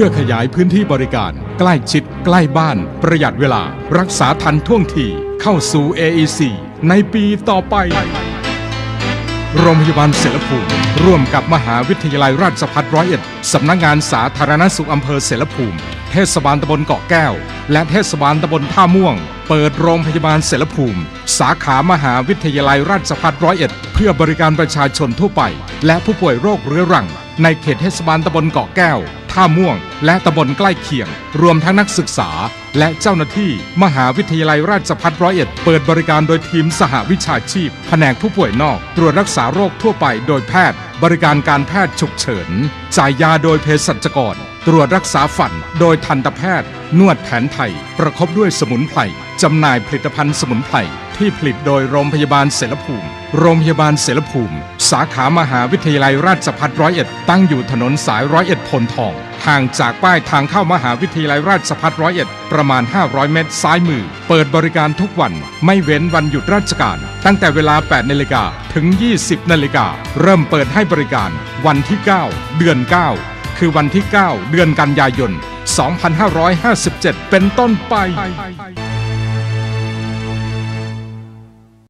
พื่อขยายพื้นที่บริการ ใกล้ชิด ใกล้บ้าน ประหยัดเวลา รักษาทันท่วงทีเข้าสู่ AEC ในปีต่อไป โรงพยาบาลเสรภูมิร่วมกับมหาวิทยาลัยราชภัฏร้อยเอ็ดสำนักงานสาธารณสุขอำเภอเสรภูมิ เทศบาลตำบลเกาะแก้ว และเทศบาลตำบลท่าม่วง เปิดโรงพยาบาลเสรภูมิ สาขามหาวิทยาลัยราชภัฏร้อยเอ็ดเพื่อบริการประชาชนทั่วไป และผู้ป่วยโรคเรื้อรัง ในเขตเทศบาลตำบลเกาะแก้ว ท่าม่วง และตำบลใกล้เคียง รวมทั้งนักศึกษา และเจ้าหน้าที่ มหาวิทยาลัยราชภัฏร้อยเอ็ด เปิดบริการโดยทีมสหวิชาชีพ แผนกผู้ป่วยนอก ตรวจรักษาโรคทั่วไปโดยแพทย์ บริการการแพทย์ฉุกเฉิน จ่ายยาโดยเภสัชกร ตรวจรักษาฝันโดยทันตแพทย์ นวดแผนไทย ประคบด้วยสมุนไพรจำหน่ายผลิตภัณฑ์สมุนไพร ที่ผลิตโดยโรงพยาบาลเสรภูมิ โรงพยาบาลเสรภูมิ สาขามหาวิทยาลัยราชภัฏร้อยเอ็ดตั้งอยู่ถนนสายร้อยเอ็ดพลทอง ห่างจากป้ายทางเข้ามหาวิทยาลัยราชภัฏร้อยเอ็ดประมาณ 500 เมตร ซ้ายมือ เปิดบริการทุกวัน ไม่เว้นวันหยุดราชการ ตั้งแต่เวลา 8 นาฬิกาถึง 20 นาฬิกา เริ่มเปิดให้บริการวันที่ 9 เดือน 9 คือวันที่ 9 เดือนกันยายน 2557 เป็นต้นไป